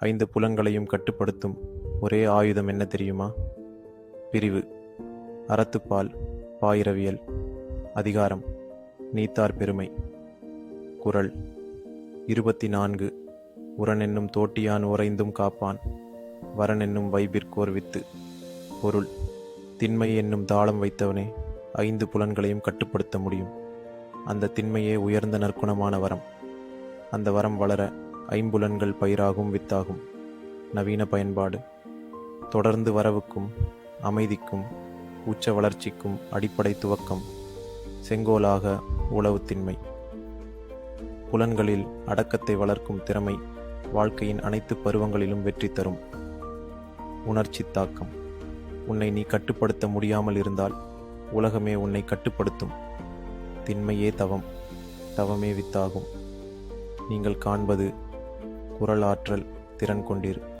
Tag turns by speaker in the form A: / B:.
A: ஐந்து புலன்களையும் கட்டுப்படுத்தும் ஒரே ஆயுதம் என்ன தெரியுமா? பிரிவு. அறத்துப்பால் பாயிரவியல். அதிகாரம். நீத்தார் பெருமை. குரல். இருபத்தி நான்கு உரன் என்னும் தோட்டியான் உறைந்தும் காப்பான். வரனென்னும் வைபிற்கோர் வித்து பொருள். திண்மை என்னும் தாளம் வைத்தவனே ஐந்து புலன்களையும் கட்டுப்படுத்த முடியும். அந்த திண்மையே உயர்ந்த நற்குணமான வரம். அந்த வரம் வளர ஐம்புலன்கள் பயிராகும் வித்தாகும். நவீன பயன்பாடு. தொடர்ந்து வரவுக்கும் அமைதிக்கும் உச்ச வளர்ச்சிக்கும் அடிப்படை துவக்கம். செங்கோலாக உளவுத்தின்மை புலன்களில் அடக்கத்தை வளர்க்கும் திறமை வாழ்க்கையின் அனைத்து பருவங்களிலும் வெற்றி தரும். உணர்ச்சி தாக்கம். உன்னை நீ கட்டுப்படுத்த முடியாமல் இருந்தால் உலகமே உன்னை கட்டுப்படுத்தும். திண்மையே தவம். தவமே வித்தாகும். நீங்கள் காண்பது குரலாற்றல் திறன் கொண்டீர்.